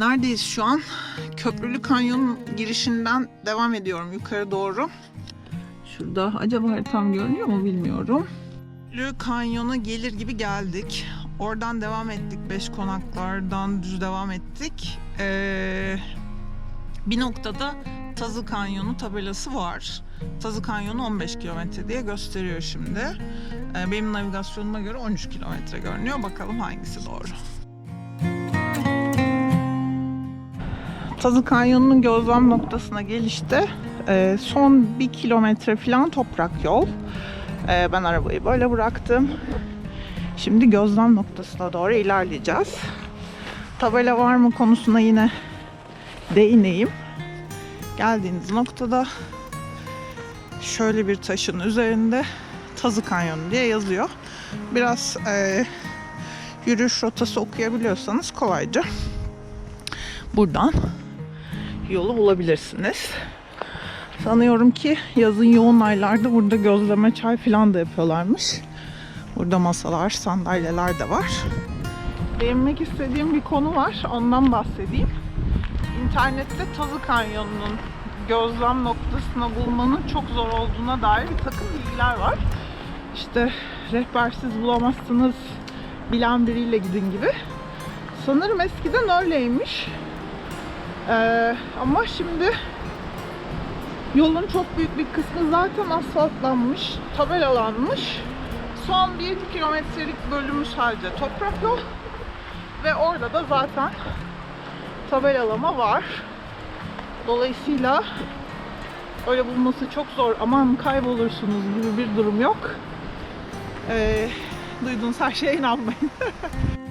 Neredeyiz şu an? Köprülü Kanyon girişinden devam ediyorum yukarı doğru. Şurada acaba haritam görünüyor mu bilmiyorum. Köprülü Kanyon'a gelir gibi geldik. Oradan devam ettik. Beş konaklardan düz devam ettik. Ee, bir noktada Tazı Kanyonu tabelası var. Tazı Kanyonu 15 kilometre diye gösteriyor şimdi. Ee, benim navigasyonuma göre 13 kilometre görünüyor. Bakalım hangisi doğru. Tazı Kanyonu'nun gözlem noktasına gelişte e, son bir kilometre falan toprak yol. E, ben arabayı böyle bıraktım. Şimdi gözlem noktasına doğru ilerleyeceğiz. Tabela var mı konusuna yine değineyim. Geldiğiniz noktada şöyle bir taşın üzerinde Tazı Kanyonu diye yazıyor. Biraz e, yürüyüş rotası okuyabiliyorsanız kolayca buradan yolu bulabilirsiniz. Sanıyorum ki yazın yoğun aylarda burada gözleme çay falan da yapıyorlarmış. Burada masalar, sandalyeler de var. Değinmek istediğim bir konu var. Ondan bahsedeyim. İnternette Tazı Kanyonu'nun gözlem noktasına bulmanın çok zor olduğuna dair bir takım bilgiler var. İşte rehbersiz bulamazsınız, bilen biriyle gidin gibi. Sanırım eskiden öyleymiş. Ee, ama şimdi yolun çok büyük bir kısmı zaten asfaltlanmış, tabelalanmış. Son 1 kilometrelik bölümü sadece toprak yol. Ve orada da zaten tabelalama var. Dolayısıyla öyle bulması çok zor. Aman kaybolursunuz gibi bir durum yok. Ee, duyduğunuz her şeye inanmayın.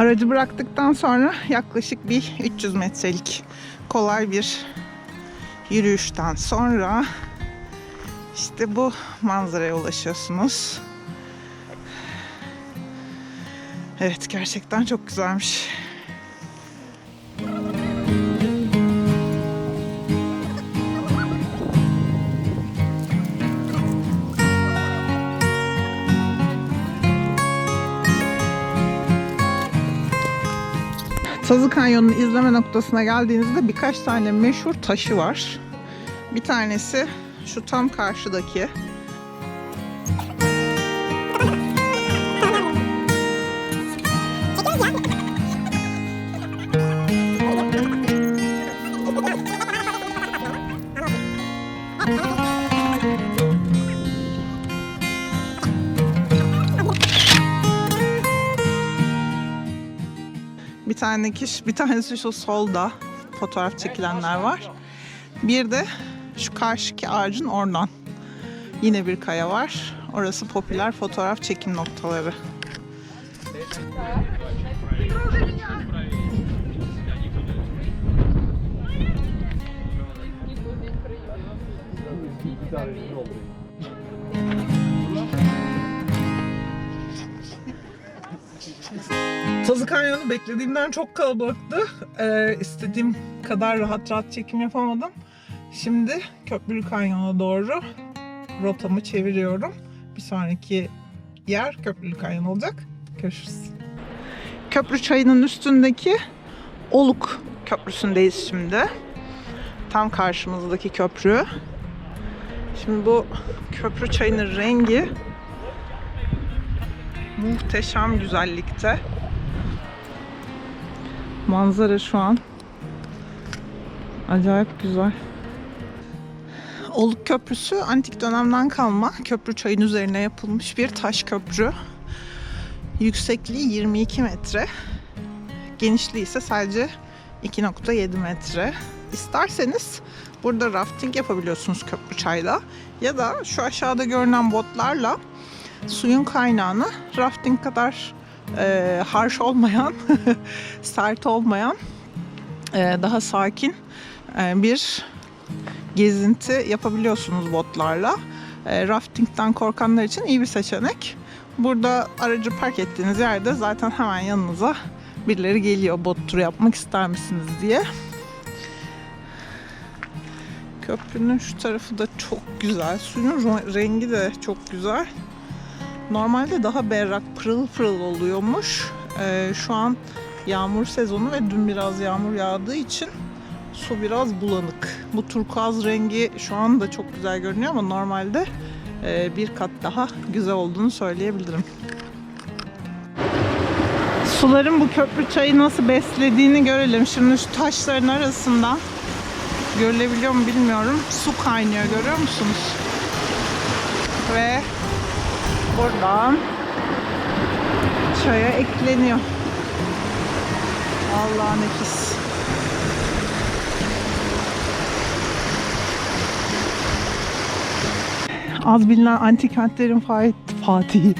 Aracı bıraktıktan sonra yaklaşık bir 300 metrelik kolay bir yürüyüşten sonra işte bu manzaraya ulaşıyorsunuz. Evet gerçekten çok güzelmiş. Tazı Kanyonu'nun izleme noktasına geldiğinizde birkaç tane meşhur taşı var. Bir tanesi şu tam karşıdaki. Tane kişi, bir tanesi şu solda fotoğraf çekilenler var. Bir de şu karşıki ağacın oradan. Yine bir kaya var. Orası popüler fotoğraf çekim noktaları. Tazı Kanyonu beklediğimden çok kalabalıktı. Ee, istediğim kadar rahat rahat çekim yapamadım. Şimdi Köprülü Kanyon'a doğru rotamı çeviriyorum. Bir sonraki yer Köprülü Kanyon olacak. Görüşürüz. Köprü çayının üstündeki Oluk Köprüsü'ndeyiz şimdi. Tam karşımızdaki köprü. Şimdi bu köprü çayının rengi muhteşem güzellikte. Manzara şu an acayip güzel. Oluk Köprüsü antik dönemden kalma köprü çayın üzerine yapılmış bir taş köprü. Yüksekliği 22 metre. Genişliği ise sadece 2.7 metre. İsterseniz burada rafting yapabiliyorsunuz köprü çayda. Ya da şu aşağıda görünen botlarla suyun kaynağını rafting kadar e, harsh olmayan, sert olmayan, e, daha sakin e, bir gezinti yapabiliyorsunuz botlarla. E, raftingden korkanlar için iyi bir seçenek. Burada aracı park ettiğiniz yerde zaten hemen yanınıza birileri geliyor bot turu yapmak ister misiniz diye. Köprünün şu tarafı da çok güzel. Suyun rengi de çok güzel. Normalde daha berrak pırıl pırıl oluyormuş. Ee, şu an yağmur sezonu ve dün biraz yağmur yağdığı için su biraz bulanık. Bu turkuaz rengi şu an da çok güzel görünüyor ama normalde e, bir kat daha güzel olduğunu söyleyebilirim. Suların bu köprü çayı nasıl beslediğini görelim. Şimdi şu taşların arasında görülebiliyor mu bilmiyorum. Su kaynıyor görüyor musunuz? Ve buradan çaya ekleniyor. Allah nefis. Az bilinen antik kentlerin fa- Fatihi.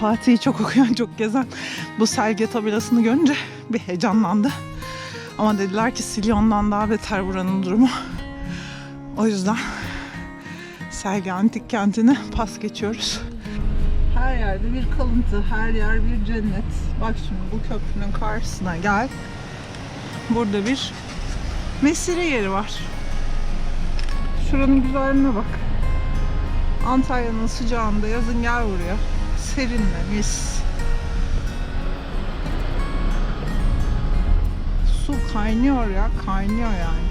Fatih'i çok okuyan, çok gezen bu selge tabelasını görünce bir heyecanlandı. Ama dediler ki Silyon'dan daha beter buranın durumu. O yüzden Selge Antik Kenti'ne pas geçiyoruz. Her yerde bir kalıntı, her yer bir cennet. Bak şimdi bu köprünün karşısına gel. Burada bir mesire yeri var. Şuranın güzelliğine bak. Antalya'nın sıcağında yazın gel buraya. Serinle, mis. Su kaynıyor ya, kaynıyor yani.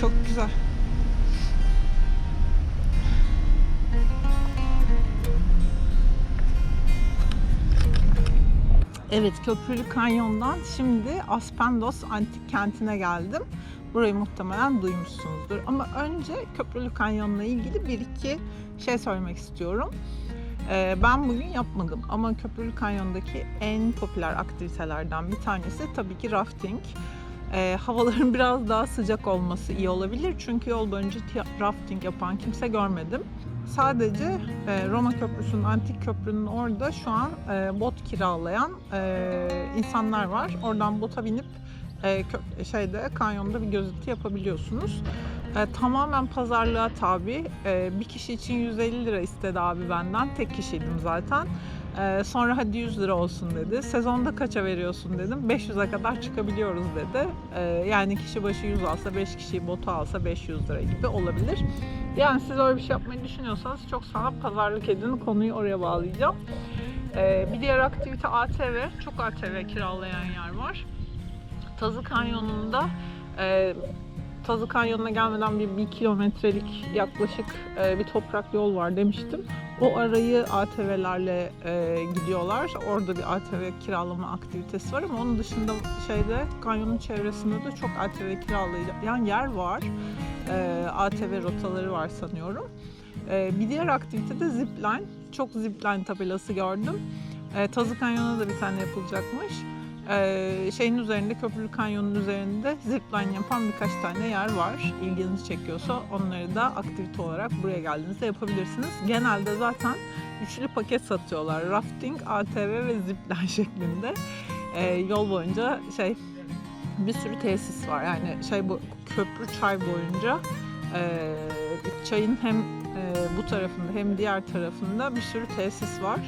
Çok güzel. Evet, Köprülü Kanyon'dan şimdi Aspendos Antik Kenti'ne geldim. Burayı muhtemelen duymuşsunuzdur. Ama önce Köprülü Kanyon'la ilgili bir iki şey söylemek istiyorum. Ee, ben bugün yapmadım ama Köprülü Kanyon'daki en popüler aktivitelerden bir tanesi tabii ki rafting. Ee, havaların biraz daha sıcak olması iyi olabilir çünkü yol boyunca ti- rafting yapan kimse görmedim. Sadece e, Roma Köprüsü'nün, antik köprünün orada şu an e, bot kiralayan e, insanlar var. Oradan bota binip kö- şeyde kanyonda bir gözüntü yapabiliyorsunuz. E, tamamen pazarlığa tabi. E, bir kişi için 150 lira istedi abi benden. Tek kişiydim zaten. E, sonra hadi 100 lira olsun dedi. Sezonda kaça veriyorsun dedim. 500'e kadar çıkabiliyoruz dedi. E, yani kişi başı 100 alsa 5 kişiyi bota alsa 500 lira gibi olabilir. Yani siz öyle bir şey yapmayı düşünüyorsanız çok sana pazarlık edin. Konuyu oraya bağlayacağım. E, bir diğer aktivite ATV. Çok ATV kiralayan yer var. Tazı Kanyonu'nda e, Tazı Kanyonu'na gelmeden bir, bir kilometrelik yaklaşık e, bir toprak yol var demiştim. O arayı ATV'lerle e, gidiyorlar. Orada bir ATV kiralama aktivitesi var ama onun dışında şeyde kanyonun çevresinde de çok ATV kiralayan yer var. E, ATV rotaları var sanıyorum. E, bir diğer aktivite de zipline. Çok zipline tabelası gördüm. E, Tazı Kanyonu'na da bir tane yapılacakmış. Ee, şeyin üzerinde, Köprülü Kanyon'un üzerinde zipline yapan birkaç tane yer var. İlginizi çekiyorsa onları da aktivite olarak buraya geldiğinizde yapabilirsiniz. Genelde zaten üçlü paket satıyorlar. Rafting, ATV ve zipline şeklinde. Ee, yol boyunca şey bir sürü tesis var. Yani şey bu köprü çay boyunca e, çayın hem e, bu tarafında hem diğer tarafında bir sürü tesis var.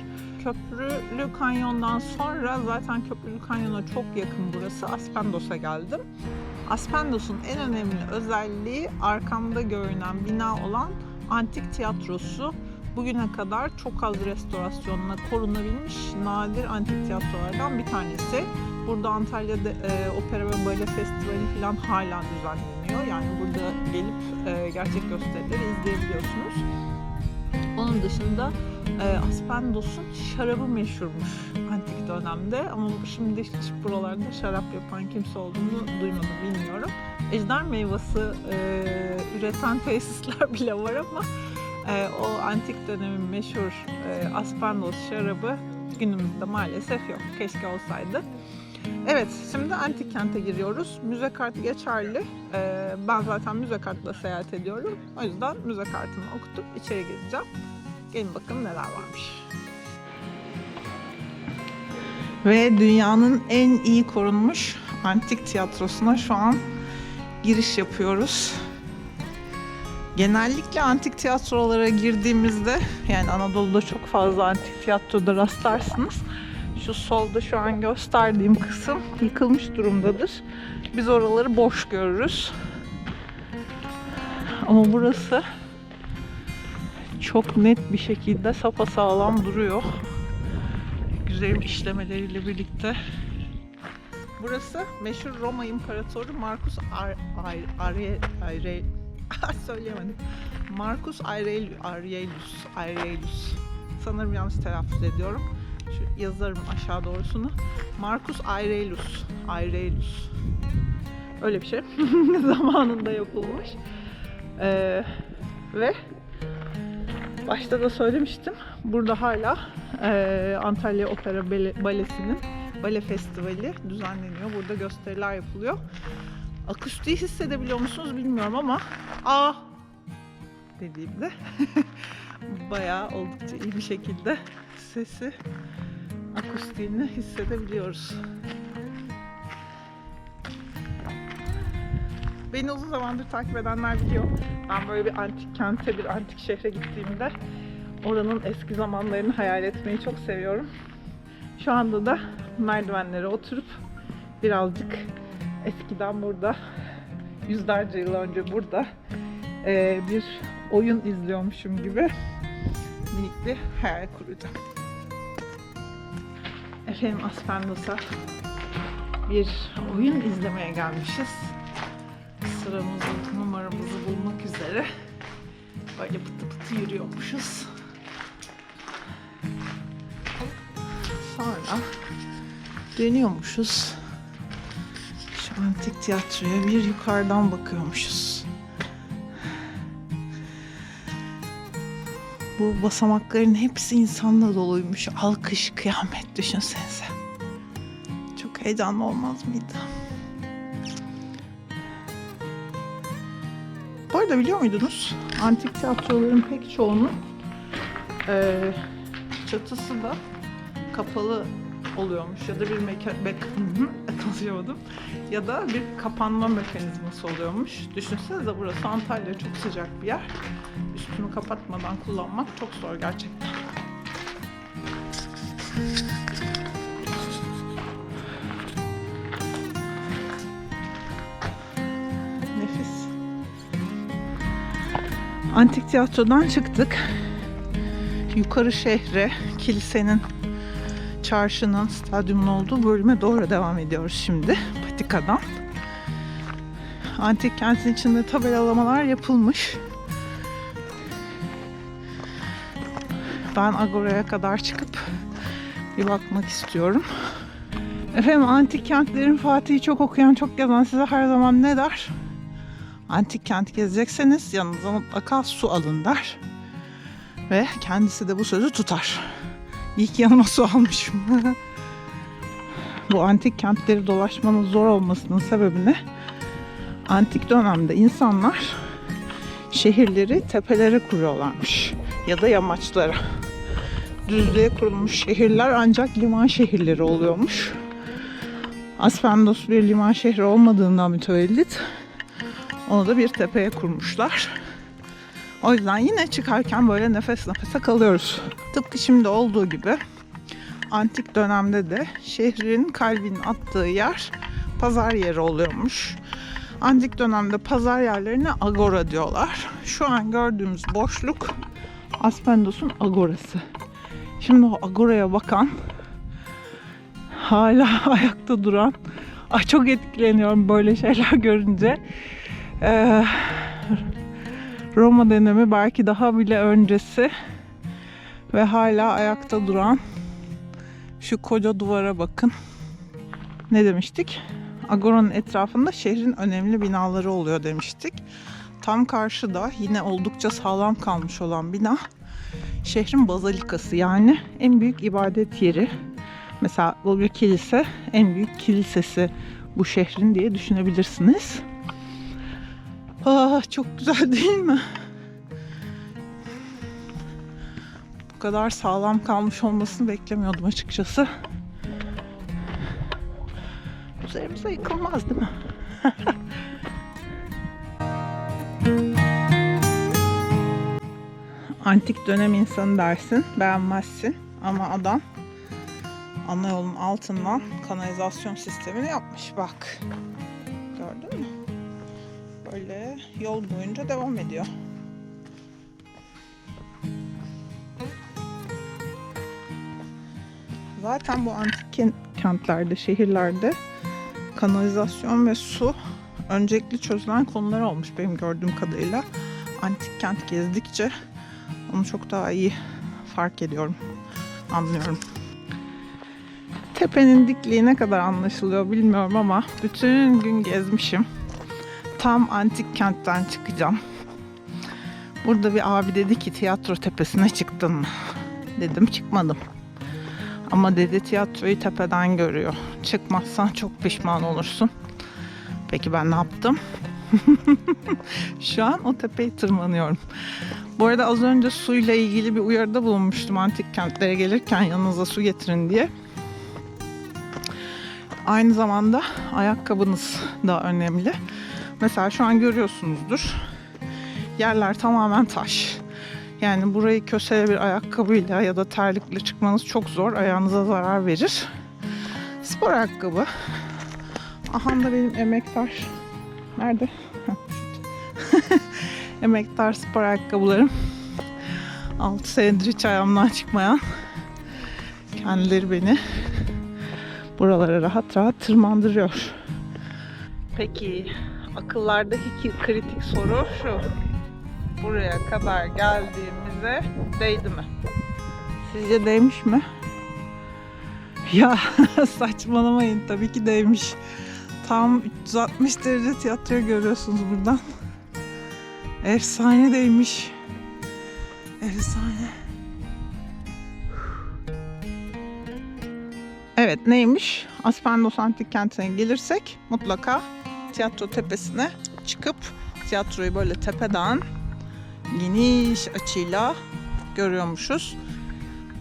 Köprülü Kanyon'dan sonra zaten Köprülü Kanyon'a çok yakın burası Aspendos'a geldim. Aspendos'un en önemli özelliği arkamda görünen bina olan antik tiyatrosu. Bugüne kadar çok az restorasyonla korunabilmiş nadir antik tiyatrolardan bir tanesi. Burada Antalya'da e, opera ve bale festivali falan hala düzenleniyor. Yani burada gelip e, gerçek gösterileri izleyebiliyorsunuz. Onun dışında e, Aspendos'un şarabı meşhurmuş antik dönemde ama şimdi hiç buralarda şarap yapan kimse olduğunu duymadım bilmiyorum. Ejder meyvesi e, üreten tesisler bile var ama e, o antik dönemin meşhur e, Aspendos şarabı günümüzde maalesef yok. Keşke olsaydı. Evet, şimdi antik kente giriyoruz. Müze kartı geçerli. E, ben zaten müze kartla seyahat ediyorum. O yüzden müze kartımı okutup içeri gireceğim. Gelin bakalım neler varmış. Ve dünyanın en iyi korunmuş antik tiyatrosuna şu an giriş yapıyoruz. Genellikle antik tiyatrolara girdiğimizde yani Anadolu'da çok fazla antik tiyatroda rastlarsınız. Şu solda şu an gösterdiğim kısım yıkılmış durumdadır. Biz oraları boş görürüz. Ama burası çok net bir şekilde sapasağlam duruyor. Güzel işlemeleriyle birlikte. Burası meşhur Roma İmparatoru Marcus Ar Aure- söyleyemedim. Marcus Aurelius, Aurelius, Aurelius. Sanırım yanlış telaffuz ediyorum. Şu yazarım aşağı doğrusunu. Marcus Aurelius, Aurelius. Öyle bir şey. Zamanında yapılmış. Ee, ve başta da söylemiştim. Burada hala e, Antalya Opera Bale- Balesi'nin bale festivali düzenleniyor. Burada gösteriler yapılıyor. Akustiği hissedebiliyor musunuz bilmiyorum ama aa dediğimde bayağı oldukça iyi bir şekilde sesi akustiğini hissedebiliyoruz. Beni uzun zamandır takip edenler biliyor. Ben böyle bir antik kente, bir antik şehre gittiğimde oranın eski zamanlarını hayal etmeyi çok seviyorum. Şu anda da merdivenlere oturup birazcık eskiden burada, yüzlerce yıl önce burada eee, bir oyun izliyormuşum gibi minik bir hayal kuracağım. Efendim Aspendos'a bir oyun izlemeye gelmişiz. Sıramızı, numaramızı bulmak üzere böyle pıtı pıtı yürüyormuşuz. Sonra dönüyormuşuz. Şu antik tiyatroya bir yukarıdan bakıyormuşuz. Bu basamakların hepsi insanla doluymuş. Alkış, kıyamet düşünsenize. Çok heyecanlı olmaz mıydı? Arada biliyor muydunuz? Antik tiyatroların pek çoğunun eee, çatısı da kapalı oluyormuş ya da bir mekan konuşamadım ya da bir kapanma mekanizması oluyormuş. Düşünsenize burası Antalya çok sıcak bir yer. Üstünü kapatmadan kullanmak çok zor gerçekten. Antik tiyatrodan çıktık. Yukarı şehre, kilisenin çarşının, stadyumun olduğu bölüme doğru devam ediyoruz şimdi. Patika'dan. Antik kentin içinde tabelalamalar yapılmış. Ben Agora'ya kadar çıkıp bir bakmak istiyorum. Efendim antik kentlerin Fatih'i çok okuyan, çok gezen size her zaman ne der? Antik kent gezecekseniz yanınıza mutlaka su alın der. Ve kendisi de bu sözü tutar. İyi ki yanıma su almışım. Bu antik kentleri dolaşmanın zor olmasının sebebini antik dönemde insanlar şehirleri tepelere kuruyorlarmış ya da yamaçlara. Düzlüğe kurulmuş şehirler ancak liman şehirleri oluyormuş. Aspendos bir liman şehri olmadığından mütevellit onu da bir tepeye kurmuşlar. O yüzden yine çıkarken böyle nefes nefese kalıyoruz. Tıpkı şimdi olduğu gibi antik dönemde de şehrin kalbinin attığı yer pazar yeri oluyormuş. Antik dönemde pazar yerlerine agora diyorlar. Şu an gördüğümüz boşluk Aspendos'un agorası. Şimdi o agoraya bakan hala ayakta duran çok etkileniyorum böyle şeyler görünce. Ee, Roma dönemi belki daha bile öncesi ve hala ayakta duran şu koca duvara bakın. Ne demiştik? Agora'nın etrafında şehrin önemli binaları oluyor demiştik. Tam karşıda yine oldukça sağlam kalmış olan bina şehrin bazalikası yani en büyük ibadet yeri. Mesela bu bir kilise, en büyük kilisesi bu şehrin diye düşünebilirsiniz. Ah çok güzel değil mi? Bu kadar sağlam kalmış olmasını beklemiyordum açıkçası. Üzerimize yıkılmaz değil mi? Antik dönem insanı dersin, beğenmezsin ama adam ana yolun altından kanalizasyon sistemini yapmış bak. Gördün mü? Böyle yol boyunca devam ediyor. Zaten bu antik ken- kentlerde, şehirlerde kanalizasyon ve su öncelikli çözülen konular olmuş benim gördüğüm kadarıyla. Antik kent gezdikçe onu çok daha iyi fark ediyorum, anlıyorum. Tepenin dikliği ne kadar anlaşılıyor bilmiyorum ama bütün gün gezmişim. Tam antik kentten çıkacağım. Burada bir abi dedi ki tiyatro tepesine çıktın mı? Dedim çıkmadım. Ama dedi tiyatroyu tepeden görüyor. Çıkmazsan çok pişman olursun. Peki ben ne yaptım? Şu an o tepeyi tırmanıyorum. Bu arada az önce suyla ilgili bir uyarıda bulunmuştum antik kentlere gelirken yanınıza su getirin diye. Aynı zamanda ayakkabınız da önemli. Mesela şu an görüyorsunuzdur. Yerler tamamen taş. Yani burayı kösele bir ayakkabıyla ya da terlikle çıkmanız çok zor. Ayağınıza zarar verir. Spor ayakkabı. Aha da benim emektar. Nerede? emektar spor ayakkabılarım. 6 senedir hiç ayağımdan çıkmayan. Kendileri beni buralara rahat rahat tırmandırıyor. Peki akıllardaki kritik soru şu. Buraya kadar geldiğimize değdi mi? Sizce değmiş mi? Ya saçmalamayın tabii ki değmiş. Tam 360 derece tiyatro görüyorsunuz buradan. Efsane değmiş. Efsane. Evet neymiş? Aspendos Antik Kenti'ne gelirsek mutlaka tiyatro tepesine çıkıp tiyatroyu böyle tepeden geniş açıyla görüyormuşuz.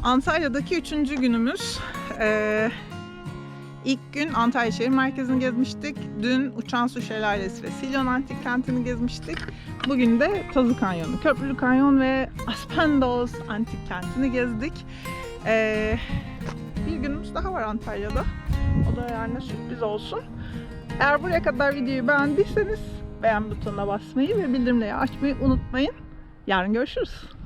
Antalya'daki üçüncü günümüz. Ee, ilk gün Antalya şehir merkezini gezmiştik. Dün Uçan Su Şelalesi ve Silon Antik Kenti'ni gezmiştik. Bugün de Tazı Kanyonu, Köprülü Kanyon ve Aspendos Antik Kenti'ni gezdik. Ee, bir günümüz daha var Antalya'da. O da yani sürpriz olsun. Eğer buraya kadar videoyu beğendiyseniz beğen butonuna basmayı ve bildirimleri açmayı unutmayın. Yarın görüşürüz.